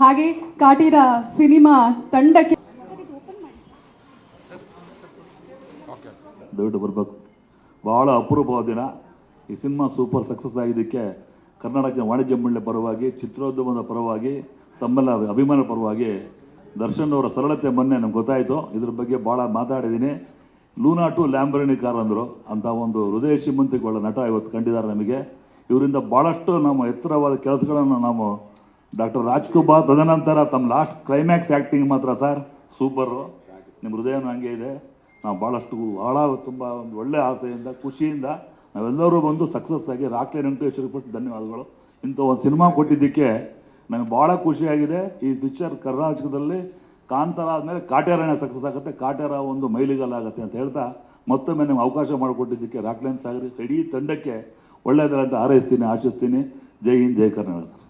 ಹಾಗೆ ಕಾಟೀರ ಸಿನಿಮಾ ತಂಡಕ್ಕೆ ದಯವಿಟ್ಟು ಬರಬೇಕು. ಭಾಳ ಅಪರೂಪವಾದ ದಿನ. ಈ ಸಿನಿಮಾ ಸೂಪರ್ ಸಕ್ಸಸ್ ಆಗಿದ್ದಕ್ಕೆ ಕರ್ನಾಟಕ ವಾಣಿಜ್ಯ ಮಂಡಳಿ ಪರವಾಗಿ, ಚಿತ್ರೋದ್ಯಮದ ಪರವಾಗಿ, ತಮ್ಮೆಲ್ಲ ಅಭಿಮಾನ ಪರವಾಗಿ ದರ್ಶನ್ ಅವರ ಸರಳತೆ ಮೊನ್ನೆ ನಮ್ಗೆ ಗೊತ್ತಾಯಿತು. ಇದ್ರ ಬಗ್ಗೆ ಭಾಳ ಮಾತಾಡಿದ್ದೀನಿ. ಲೂನಾ ಟು ಲ್ಯಾಂಬರಣಿ ಕಾರ್ ಅಂದರು ಅಂತ ಒಂದು ಹೃದಯ ಶ್ರೀಮಂತಿಕೊಳ್ಳ ನಟ ಇವತ್ತು ಕಂಡಿದ್ದಾರೆ ನಮಗೆ. ಇವರಿಂದ ಭಾಳಷ್ಟು ನಮ್ಮ ಎತ್ತರವಾದ ಕೆಲಸಗಳನ್ನು ನಾವು ಡಾಕ್ಟರ್ ರಾಜ್ಕುಮಾರ್ ತದನಂತರ ತಮ್ಮ ಲಾಸ್ಟ್ ಕ್ಲೈಮ್ಯಾಕ್ಸ್ ಆ್ಯಕ್ಟಿಂಗ್ ಮಾತ್ರ ಸರ್. ಸೂಪರು. ನಿಮ್ಮ ಹೃದಯನೂ ಹಂಗೆ ಇದೆ. ನಾವು ಭಾಳಷ್ಟು ಭಾಳ ತುಂಬ ಒಂದು ಒಳ್ಳೆ ಆಸೆಯಿಂದ, ಖುಷಿಯಿಂದ ನಾವೆಲ್ಲರೂ ಬಂದು ಸಕ್ಸಸ್ ಆಗಿ ರಾಕ್ಲೆ ವೆಂಕಟೇಶ್ವರಿ ಫಸ್ಟ್ ಧನ್ಯವಾದಗಳು. ಇಂಥ ಒಂದು ಸಿನಿಮಾ ಕೊಟ್ಟಿದ್ದಕ್ಕೆ ನನಗೆ ಭಾಳ ಖುಷಿಯಾಗಿದೆ. ಈ ಪಿಕ್ಚರ್ ಕರ್ನಾಟಕದಲ್ಲಿ ಕಾಂತಾರ ಆದಮೇಲೆ ಕಾಟ್ಯಾರಾಯಣ ಸಕ್ಸಸ್ ಆಗುತ್ತೆ. ಕಾಟೇರ ಒಂದು ಮೈಲಿಗಲ್ಲಾಗುತ್ತೆ ಅಂತ ಹೇಳ್ತಾ ಮತ್ತೊಮ್ಮೆ ನಿಮ್ಗೆ ಅವಕಾಶ ಮಾಡಿಕೊಟ್ಟಿದ್ದಕ್ಕೆ ರಾಕ್ಲೈನ್ ಸಾಗರಿ ಇಡೀ ತಂಡಕ್ಕೆ ಒಳ್ಳೆಯದರ ಅಂತ ಹಾರೈಸ್ತೀನಿ ಆಶಿಸ್ತೀನಿ. ಜೈ ಹಿಂದ್ ಜೈ ಕರ್ನಾಟಕ.